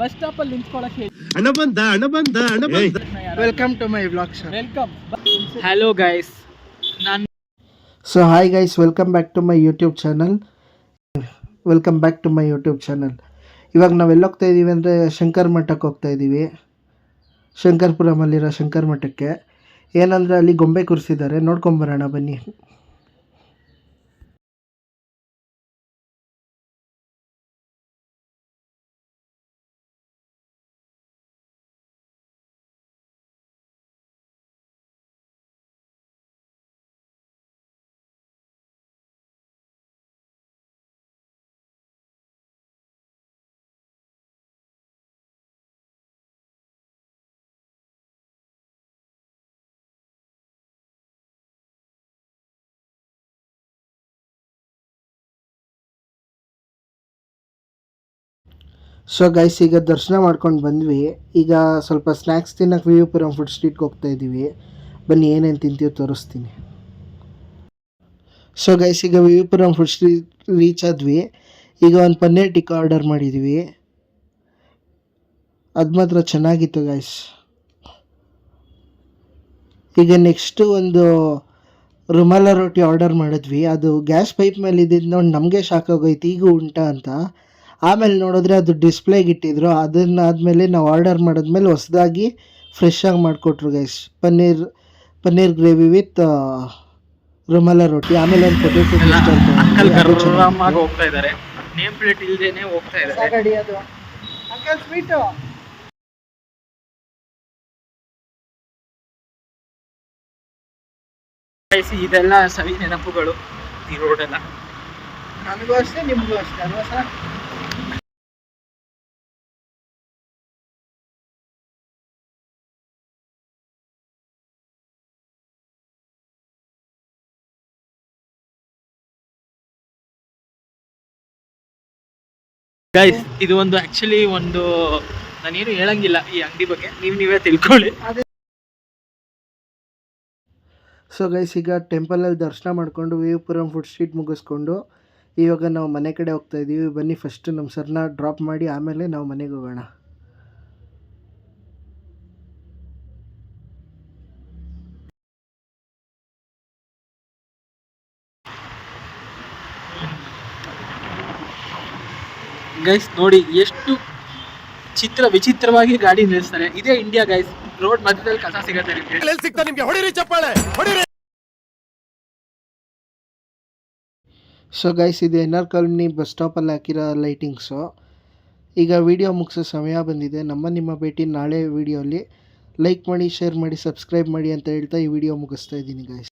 Bus stop ಅಲ್ಲಿ ನಿಂತ್ಕೊಳ್ಳೋಕೆ ಹಣ ಬಂದ ಹಣ ಬಂದ ಹಣ ಬಂದ. Welcome to my blog sir welcome. Hello guys ನಾನು so hi guys welcome back to my YouTube channel welcome back to my YouTube channel ಇವಾಗ ನಾವೆಲ್ಲ ಹೋಗ್ತಾ ಇದ್ದೀವಿ ಅಂದರೆ ಶಂಕರ್ ಮಠಕ್ಕೆ ಹೋಗ್ತಾ ಇದ್ದೀವಿ ಶಂಕರ್ಪುರಮಲ್ಲಿರೋ ಶಂಕರ್ ಮಠಕ್ಕೆ. ಏನಂದರೆ ಅಲ್ಲಿ ಗೊಂಬೆ ಕೂರಿಸಿದ್ದಾರೆ. ನೋಡ್ಕೊಂಬರೋಣ ಬನ್ನಿ. ಸೊ ಗೈಸ್ ಈಗ ದರ್ಶನ ಮಾಡ್ಕೊಂಡು ಬಂದ್ವಿ. ಈಗ ಸ್ವಲ್ಪ ಸ್ನ್ಯಾಕ್ಸ್ ತಿನ್ನಕ್ಕೆ ವಿವಿಪುರಂ ಫುಡ್ ಸ್ಟ್ರೀಟ್ಗೆ ಹೋಗ್ತಾ ಇದ್ದೀವಿ ಬನ್ನಿ, ಏನೇನು ತಿಂತೀವಿ ತೋರಿಸ್ತೀನಿ. ಸೊ ಗೈಸ್ ಈಗ ವಿವಿಪುರಂ ಫುಡ್ ಸ್ಟ್ರೀಟ್ ರೀಚ್ ಆದ್ವಿ. ಈಗ ಒಂದು ಪನ್ನೀರ್ ಟಿಕ್ಕ ಆರ್ಡರ್ ಮಾಡಿದ್ವಿ. ಅದು ಮಾತ್ರ ಚೆನ್ನಾಗಿತ್ತು ಗೈಸ್ ಈಗ ನೆಕ್ಸ್ಟು ಒಂದು ರುಮಾಲ ರೋಟಿ ಆರ್ಡರ್ ಮಾಡಿದ್ವಿ. ಅದು ಗ್ಯಾಸ್ ಪೈಪ್ ಮೇಲೆ ಇದ್ದಿದ್ದು ನೋಡಿ ನಮಗೆ ಶಾಕ್ ಆಗೋಯ್ತು ಈಗ ಉಂಟ ಅಂತ. ಆಮೇಲೆ ನೋಡಿದ್ರೆ ಅದು ಡಿಸ್ಪ್ಲೇಗೆ ಇಟ್ಟಿದ್ರು. ಅದನ್ನ ಆದಮೇಲೆ ನಾವು ಆರ್ಡರ್ ಮಾಡಿದ್ಮೇಲೆ ಹೊಸದಾಗಿ ಫ್ರೆಶ್ಶಾಗಿ ಆಗಿ ಮಾಡಿಕೊಟ್ರು guys paneer paneer gravy with ರುಮಾಲ ರೊಟ್ಟಿ. ಆಮೇಲೆ ಒಂದು ಅಂಕಲ್ ಪೊಟೇಟೊ ಗರ್ವಾಮಾಗಿ ಹೋಗ್ತಾ ಇದ್ದಾರೆ ನೇಮ್ ಪ್ಲೇಟ್ ಇಲ್ದೇನೆ ಹೋಗ್ತಾ ಇದ್ದಾರೆ ಅಂಕಲ್ ಸ್ವೀಟು ಗೈಸ್ ಇದೆಲ್ಲ ಸವಿ ನೆನಪುಗಳು. ಈ ರೋಡೆಲ್ಲ ನನಗೂ ಅಷ್ಟೇ ನಿಮಗೂ ಅಷ್ಟೇ ಅಲ್ವಾ ಸರ್? ಗೈಸ್ ಇದು ಒಂದು ಆಕ್ಚುಲಿ ಒಂದು, ನಾನೇನು ಹೇಳಂಗಿಲ್ಲ ಈ ಅಂಗಡಿ ಬಗ್ಗೆ. ನೀವು ನೀವೇ ತಿಳ್ಕೊಳ್ಳಿ. ಸೊ ಗೈಸ್ ಈಗ ಟೆಂಪಲಲ್ಲಿ ದರ್ಶನ ಮಾಡಿಕೊಂಡು ವಿವಿಪುರಂ ಫುಡ್ ಸ್ಟ್ರೀಟ್ ಮುಗಿಸ್ಕೊಂಡು ಇವಾಗ ನಾವು ಮನೆ ಕಡೆ ಹೋಗ್ತಾ ಇದ್ದೀವಿ ಬನ್ನಿ ಫಸ್ಟ್ ನಮ್ಮ ಸರ್ನ ಡ್ರಾಪ್ ಮಾಡಿ, ಆಮೇಲೆ ನಾವು ಮನೆಗೆ ಹೋಗೋಣ. ಗೈಸ್ ನೋಡಿ ಎಷ್ಟು ಚಿತ್ರ ವಿಚಿತ್ರವಾಗಿ ಗಾಡಿ ನಿಲ್ಲಿಸ್ತಾರೆ. ಇದೇ ಇಂಡಿಯಾ ಗೈಸ್ ರೋಡ್ ಮಧ್ಯದಲ್ಲಿ ಕಸ ಸಿಗತ್ತೆ ನಿಮ್ಗೆ. ಸಿಗ್ತಾ ನಿಮ್ಗೆ? ಹೊಡಿರಿ ಚಪ್ಪಾಳೆ ಹೊಡಿರಿ. ಸೊ ಗೈಸ್ ಇದು ಎನ್ ಆರ್ ಕಾಲೋನಿ ಬಸ್ ಸ್ಟಾಪಲ್ಲಿ ಹಾಕಿರೋ ಲೈಟಿಂಗ್ಸು ಈಗ ವಿಡಿಯೋ ಮುಗಿಸೋ ಸಮಯ ಬಂದಿದೆ. ನಮ್ಮ ನಿಮ್ಮ ಭೇಟಿ ನಾಳೆ ವಿಡಿಯೋಲಿ ಲೈಕ್ ಮಾಡಿ ಶೇರ್ ಮಾಡಿ ಸಬ್ಸ್ಕ್ರೈಬ್ ಮಾಡಿ ಅಂತ ಹೇಳ್ತಾ ಈ ವಿಡಿಯೋ ಮುಗಿಸ್ತಾ ಇದ್ದೀನಿ ಗೈಸ್